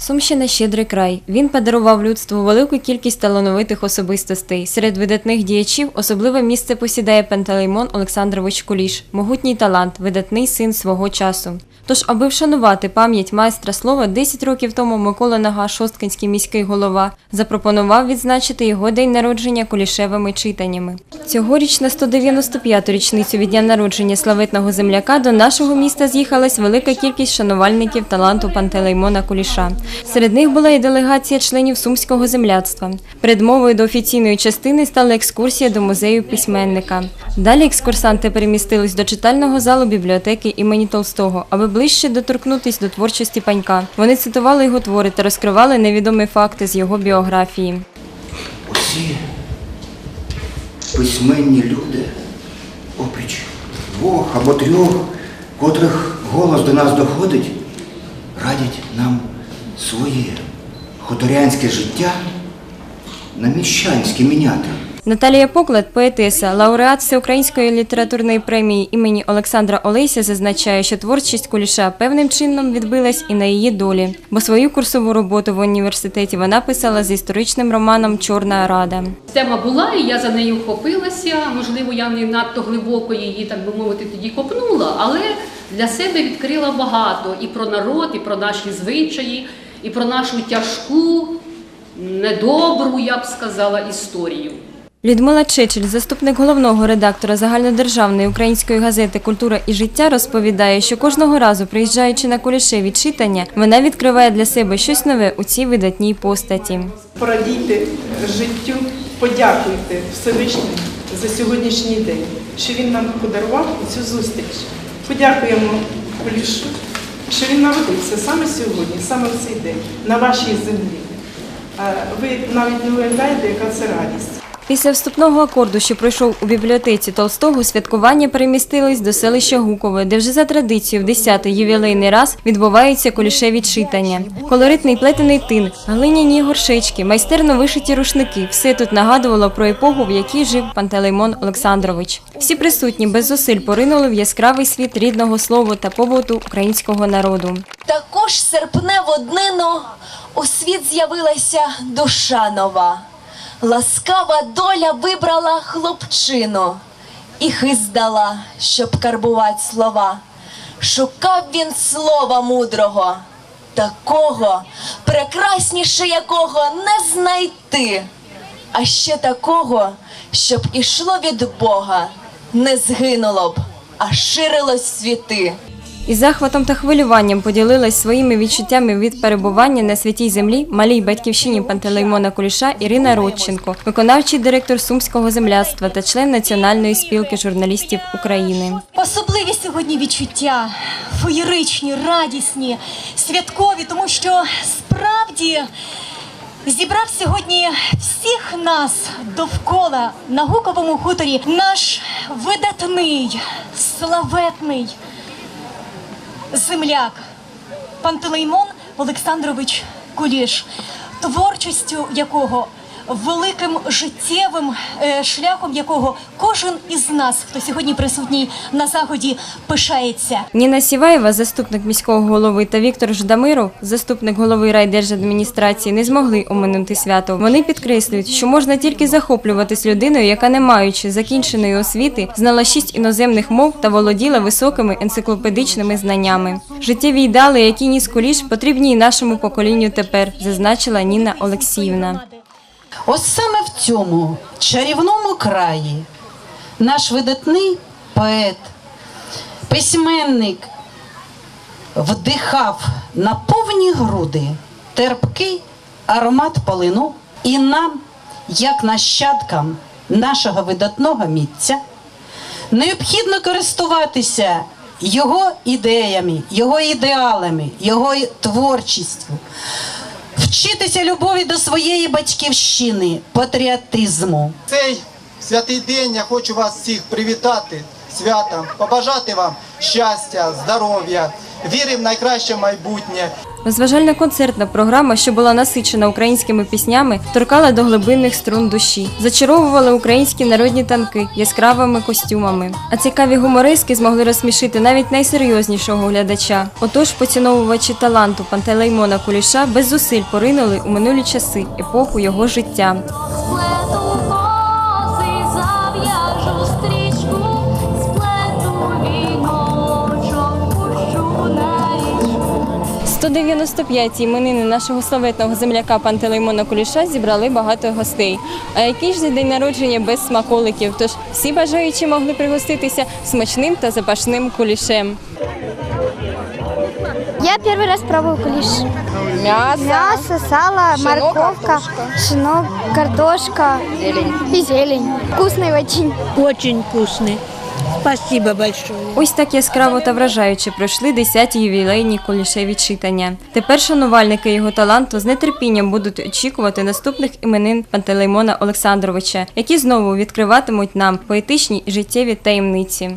Сумщина щедрий край. Він подарував людству велику кількість талановитих особистостей. Серед видатних діячів особливе місце посідає Пантелеймон Олександрович Куліш, могутній талант, видатний син свого часу. Тож, аби вшанувати пам'ять майстра слова, 10 років тому Микола Нага, шосткинський міський голова, запропонував відзначити його день народження кулішевими читаннями. Цьогоріч на 195-ту річницю від дня народження славетного земляка до нашого міста з'їхалась велика кількість шанувальників таланту Пантелеймона Куліша. Серед них була і делегація членів сумського земляцтва. Передмовою до офіційної частини стала екскурсія до музею письменника. Далі екскурсанти перемістились до читального залу бібліотеки імені Толстого, аби ближче доторкнутись до творчості панька. Вони цитували його твори та розкривали невідомі факти з його біографії. Усі письменні люди, опріч двох або трьох, котрих голос до нас доходить, радять нам своє хуторянське життя на міщанське міняти. Наталія Поклад, поетеса, лауреат Всеукраїнської літературної премії імені Олександра Олеся, зазначає, що творчість Куліша певним чином відбилась і на її долі, бо свою курсову роботу в університеті вона писала з історичним романом Чорна Рада. Тема була, і я за нею вхопилася. Можливо, я не надто глибоко її, так би мовити, тоді копнула, але для себе відкрила багато і про народ, і про наші звичаї, і про нашу тяжку, недобру, я б сказала, історію. Людмила Чечель, заступник головного редактора загальнодержавної української газети Культура і життя, розповідає, що кожного разу, приїжджаючи на кулішеві читання, вона відкриває для себе щось нове у цій видатній постаті. Порадійте життю, подякуйте Всевишньому за сьогоднішній день, що він нам подарував цю зустріч. Подякуємо Полішу, що він народився саме сьогодні, саме в цей день, на вашій землі. Е, Ви навіть не уявляєте, яка це радість. Після вступного акорду, що пройшов у бібліотеці Толстого, святкування перемістились до селища Гукове, де вже за традицією в 10-й ювілейний раз відбуваються кулішеві читання. Колоритний плетений тин, глиняні горшечки, майстерно вишиті рушники – все тут нагадувало про епоху, в якій жив Пантелеймон Олександрович. Всі присутні без зусиль поринули в яскравий світ рідного слова та побуту українського народу. Також серпневу днину у світ з'явилася душа нова. Ласкава доля вибрала хлопчину і хист дала, щоб карбувати слова. Шукав він слова мудрого, такого, прекрасніше якого не знайти, а ще такого, щоб ішло від Бога, не згинуло б, а ширилось світи. Із захватом та хвилюванням поділилась своїми відчуттями від перебування на святій землі малій батьківщині Пантелеймона Куліша Ірина Родченко, виконавчий директор Сумського земляцтва та член Національної спілки журналістів України. Особливі сьогодні відчуття, феєричні, радісні, святкові, тому що справді зібрав сьогодні всіх нас довкола на гуковому хуторі наш видатний, славетний земляк Пантелеймон Олександрович Куліш, творчістю якого великим життєвим е, шляхом якого кожен із нас, хто сьогодні присутній на заході, пишається. Ніна Сіваєва, заступник міського голови, та Віктор Ждамиров, заступник голови райдержадміністрації, не змогли оминути свято. Вони підкреслюють, що можна тільки захоплюватись людиною, яка, не маючи закінченої освіти, знала шість іноземних мов та володіла високими енциклопедичними знаннями. Життєві ідеали, які ніс Куліш, потрібні і нашому поколінню тепер, зазначила Ніна Олексіївна. Ось саме в цьому чарівному краї наш видатний поет, письменник вдихав на повні груди терпкий аромат полину, і нам, як нащадкам нашого видатного місця, необхідно користуватися його ідеями, його ідеалами, його творчістю. Вчитися любові до своєї батьківщини, патріотизму. цей святий день я хочу вас всіх привітати святом, побажати вам щастя, здоров'я, віри в найкраще майбутнє. Розважальна концертна програма, що була насичена українськими піснями, торкала до глибинних струн душі, зачаровували українські народні танки яскравими костюмами. А цікаві гумористки змогли розсмішити навіть найсерйознішого глядача. Отож, поціновувачі таланту Пантелеймона Куліша без зусиль поринули у минулі часи, епоху його життя. 195-ті іменини нашого славетного земляка Пантелеймона Куліша зібрали багато гостей. А який ж це день народження без смаколиків? Тож всі бажаючі могли пригоститися смачним та запашним кулішем. Я первый раз пробовал кулиш. М'ясо. Мясо, сало, морковка, шинок, картошка и зелень. Вкусный очень. Очень вкусный. Спасибо большое. Ось так яскраво та вражаюче пройшли 10-ті ювілейні кулішеві читання. Тепер шанувальники його таланту з нетерпінням будуть очікувати наступних іменин Пантелеймона Олександровича, які знову відкриватимуть нам поетичні і життєві таємниці.